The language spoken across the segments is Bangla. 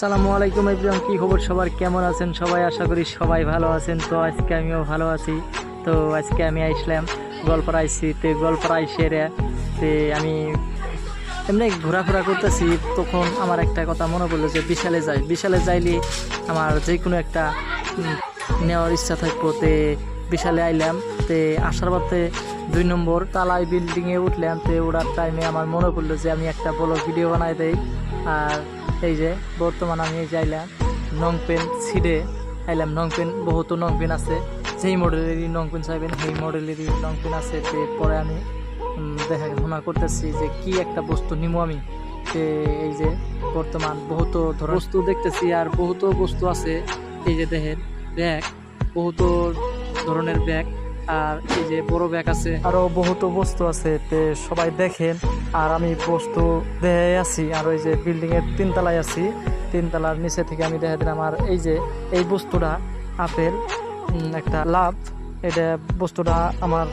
সালামু আলাইকুম ইব্রাহিম কি খবর সবার? কেমন আছেন সবাই? আশা করি সবাই ভালো আছেন। তো আজকে আমিও ভালো আছি। তো আজকে আমি আসলাম গল্পরা আইসি তো গল্পরা আইসে রে তে আমি এমনি ঘোরাফেরা করতেছি। তখন আমার একটা কথা মনে পড়ল যে বিশালে যাই। বিশালে যাইলে আমার যে কোনো একটা নেওয়ার ইচ্ছা থাকব। তে বিশালে আইলাম। তে আসার পথে দুই নম্বর তালাই বিল্ডিংয়ে উঠলাম। তে ওড়ার টাইমে আমার মনে পড়ল যে আমি একটা বড় ভিডিও বানাই দেই। আর এই যে বর্তমান আমি এই যাইলাম নং পেন ছিঁড়ে আইলাম নং পেন বহুতো নং পেন আছে। যেই মডেলেরই নং পেন চাইবেন সেই মডেলেরই নং পেন আছে। যে পরে আমি উম, দেখাশোনা করতেছি যে কি একটা বস্তু নিমো আমি। তে এই যে বর্তমান বহুত ধর বস্তু দেখতেছি আর বহুত বস্তু আছে। এই যে দেখেন ব্যাগ বহুত ধরনের ব্যাগ। আর এই যে বড় ব্যাগ আছে, আরও বহুত বস্তু আছে তে সবাই দেখেন। আর আমি বস্তু দেখে আছি, আর ওই যে বিল্ডিং এর তিনতলায় আছি। তিনতলার নিচে থেকে আমি দেখা দিলাম, আর এই যে এই বস্তুটা আপেল একটা লাভ। এটা বস্তুটা আমার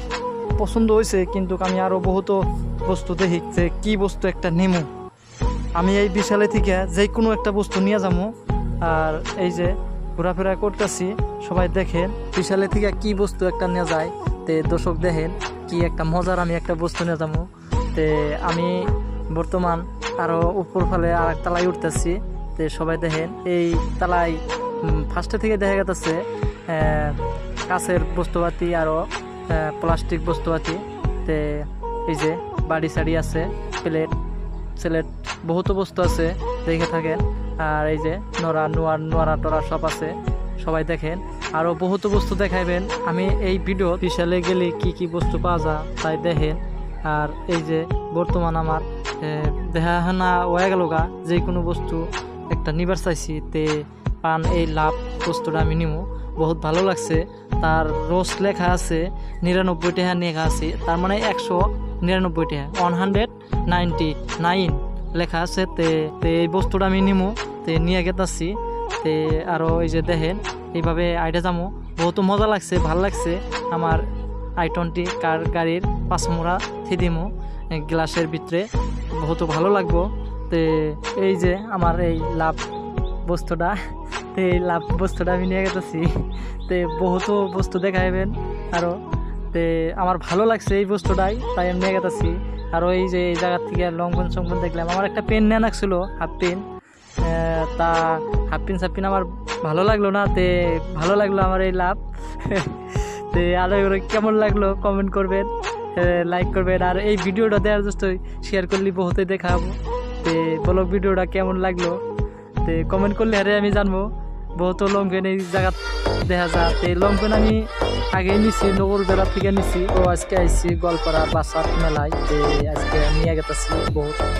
পছন্দ হয়েছে, কিন্তু আমি আরও বহুত বস্তু দেখি যে কি বস্তু একটা নেমু। আমি এই বিশালে থেকে যে কোনো একটা বস্তু নিয়ে যাব। আর এই যে ঘোরাফেরা করতেছি, সবাই দেখেন। বিশালে থেকে কি বস্তু একটা নিয়ে যায়, তে দর্শক দেখেন কি একটা মজার আমি একটা বস্তু নিয়ে যাব। তে আমি বর্তমান আরও উপর ফালে আর এক তালায় উঠতেছি, তে সবাই দেখেন, এই তালায় ফার্স্টে থেকে দেখা গেছে কাছের বস্তুপাতি আরও প্লাস্টিক বস্তুপাতি, তে এই যে বাড়ি সাড়ি আছে, প্লেট, সিলেট, বহুত বস্তু আছে, দেখে থাকেন। আর এই যে নড়া নোয়ার নোয়ারা টরা সব আছে। সবাই দেখেন। আরও বহুত বস্তু দেখাইবেন। আমি এই ভিডিও বিশালে গেলে কি কি বস্তু পাওয়া যায় তাই দেখেন। আর এই যে বর্তমান আমার এ, দেখা না হয়ে গেল গা। যে কোনো বস্তু একটা নিবার চাইছি তে পান এই লাভ বস্তুটা আমি নিমু। বহুত ভালো লাগছে। তার রোজ লেখা আছে নিরানব্বই টাকা লেখা আছে। তার মানে একশো নিরানব্বই টাকা ওয়ান হান্ড্রেড নাইনটি নাইন লেখা আছে, তে তে এই বস্তুটা আমি নিমু, তে নিয়ে গেতাছি তে আরও এই যে দেখেন, এইভাবে আইডা যামু। বহুত মজা লাগছে, ভালো লাগছে, আমার আই টোয়েন্টি কার গাড়ির পাঁচমোড়া থিদিমু গ্লাসের ভিতরে, বহুত ভালো লাগবো। তে এই যে আমার এই লাভ বস্তুটা, তে এই লাভ বস্তুটা আমি নিয়ে গেতেছি তে বহুতো বস্তু দেখাইবেন আরও তে আমার ভালো লাগছে এই বস্তুটাই, তাই আমি নিয়ে গেতেছি আর ওই যে এই জায়গার থেকে লঙ্ঘন সংঘন দেখলাম। আমার একটা পেন নেওয়া লাগছিল হাফ পেন তা হাফ পেন সাফ পেন আমার ভালো লাগল না, তে ভালো লাগল আমার এই লাভ। তে আরও এগুলো কেমন লাগল কমেন্ট করবেন লাইক করবেন। আর এই ভিডিওটা দেওয়ার জন্য শেয়ার করলে বহুতে দেখাবো। তে ব্লগ ভিডিওটা কেমন লাগল, তে কমেন্ট করলে আরে আমি জানব। বহুত লং এই জায়গা দেখা যায়। তে লং পেন আমি আগে নিছি, নগর বেড়া থেকে নিছি। ও আজকে আইছি গলপাড়া বাসার মেলায়। আজকে নিয়ে গেতেছি বহুত।